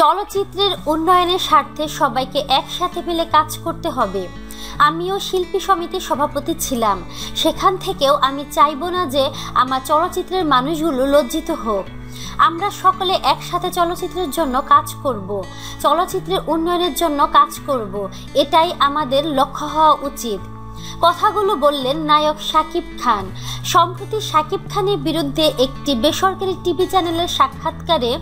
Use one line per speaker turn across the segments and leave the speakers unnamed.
চলচ্চিত্রের উন্নয়নের স্বার্থে সবাইকে একসাথে মিলে কাজ করতে হবে। আমিও শিল্পী সমিতির সভাপতি ছিলাম। সেখান থেকেও আমি চাইব না যে আমার চলচ্চিত্রের মানুষগুলো লজ্জিত হোক। আমরা সকলে একসাথে চলচ্চিত্রের জন্য কাজ করব। চলচ্চিত্রের উন্নয়নের জন্য কাজ করব। এটাই আমাদের লক্ষ্য হওয়া উচিত। কথাগুলো বললেন নায়ক শাকিব খান। সম্প্রতি শাকিব খানের বিরুদ্ধে একটি বেসরকারি টিভি চ্যানেলের সাক্ষাৎকারে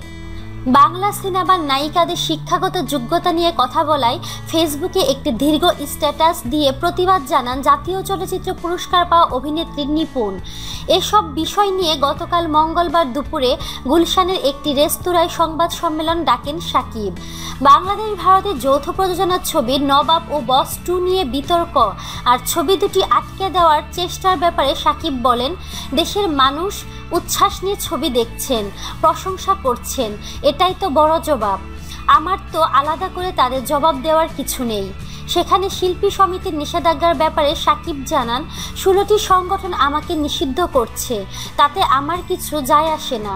বাংলা সিনেমার নায়িকাদের শিক্ষাগত যোগ্যতা নিয়ে কথা বলায় ফেসবুকে একটি দীর্ঘ স্ট্যাটাস দিয়ে প্রতিবাদ জানান জাতীয় চলচ্চিত্র পুরস্কার পাওয়া অভিনেত্রী নিপুণ। এসব বিষয় নিয়ে গতকাল মঙ্গলবার দুপুরে গুলশানের একটি রেস্তোরাঁয় সংবাদ সম্মেলন ডাকেন সাকিব। বাংলাদেশ ভারতের যৌথ প্রযোজনার ছবি নবাব ও বস টু নিয়ে বিতর্ক, আর ছবি দুটি আটকে দেওয়ার চেষ্টার ব্যাপারে সাকিব বলেন, দেশের মানুষ উচ্ছ্বাস নিয়ে ছবি দেখছেন, প্রশংসা করছেন এটাই তো বড় জবাব। আমার তো আলাদা করে তাদের জবাব দেওয়ার কিছু নেই। সেখানে শিল্পী সমিতির নিষেধাজ্ঞার ব্যাপারে সাকিব জানান, ষোলোটি সংগঠন আমাকে নিষিদ্ধ করছে। তাতে আমার কিছু যায় আসে না।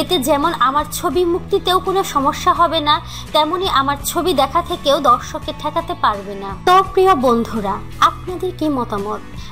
এতে যেমন আমার ছবি মুক্তিতেও কোনো সমস্যা হবে না, তেমনি আমার ছবি দেখা থেকেও দর্শকের ঠেকাতে পারবে না। তো প্রিয় বন্ধুরা, আপনাদের কি মতামত?